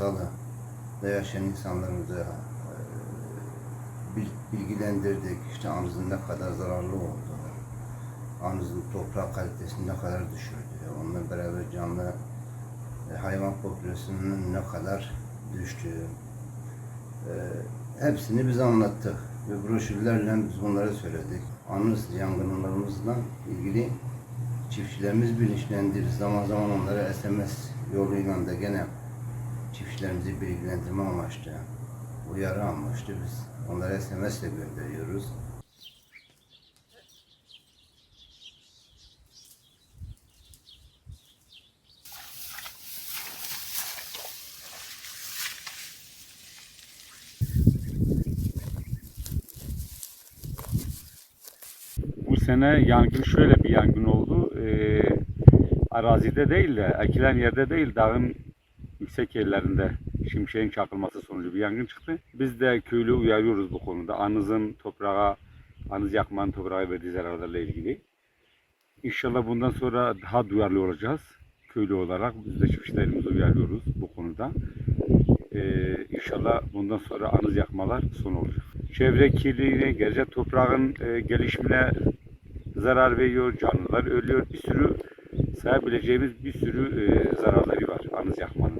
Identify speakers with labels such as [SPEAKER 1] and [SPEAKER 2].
[SPEAKER 1] Masalı da yaşayan insanlarımıza e, bil- bilgilendirdik. İşte anızın ne kadar zararlı olduğunu, anızın toprak kalitesini ne kadar düşürdüğü, onunla beraber canlı e, hayvan popülasyonunun ne kadar düştüğü, e, hepsini biz anlattık. Ve broşürlerle biz bunları söyledik. Anız yangınlarımızla ilgili çiftçilerimiz bilinçlendir. Zaman zaman onlara SMS yoluyla da gene çiftçilerimizi bilgilendirme amaçlı, uyarı amaçlı biz onlara SMS ile gönderiyoruz.
[SPEAKER 2] Bu sene yangın şöyle bir yangın oldu. Ee, arazide değil de, ekilen yerde değil, dağın yüksek yerlerinde şimşeğin çakılması sonucu bir yangın çıktı. Biz de köylü uyarıyoruz bu konuda. Anızın toprağa, anız yakmanın toprağa verdiği zararlarla ilgili. İnşallah bundan sonra daha duyarlı olacağız. Köylü olarak biz de çiftçilerimizi uyarıyoruz bu konuda. Ee, inşallah bundan sonra anız yakmalar son olacak. Çevre kirliliğine, gelecek toprağın e, gelişimine zarar veriyor, canlılar ölüyor. Bir sürü sayabileceğimiz bir sürü e, zararları var anız yakmanın.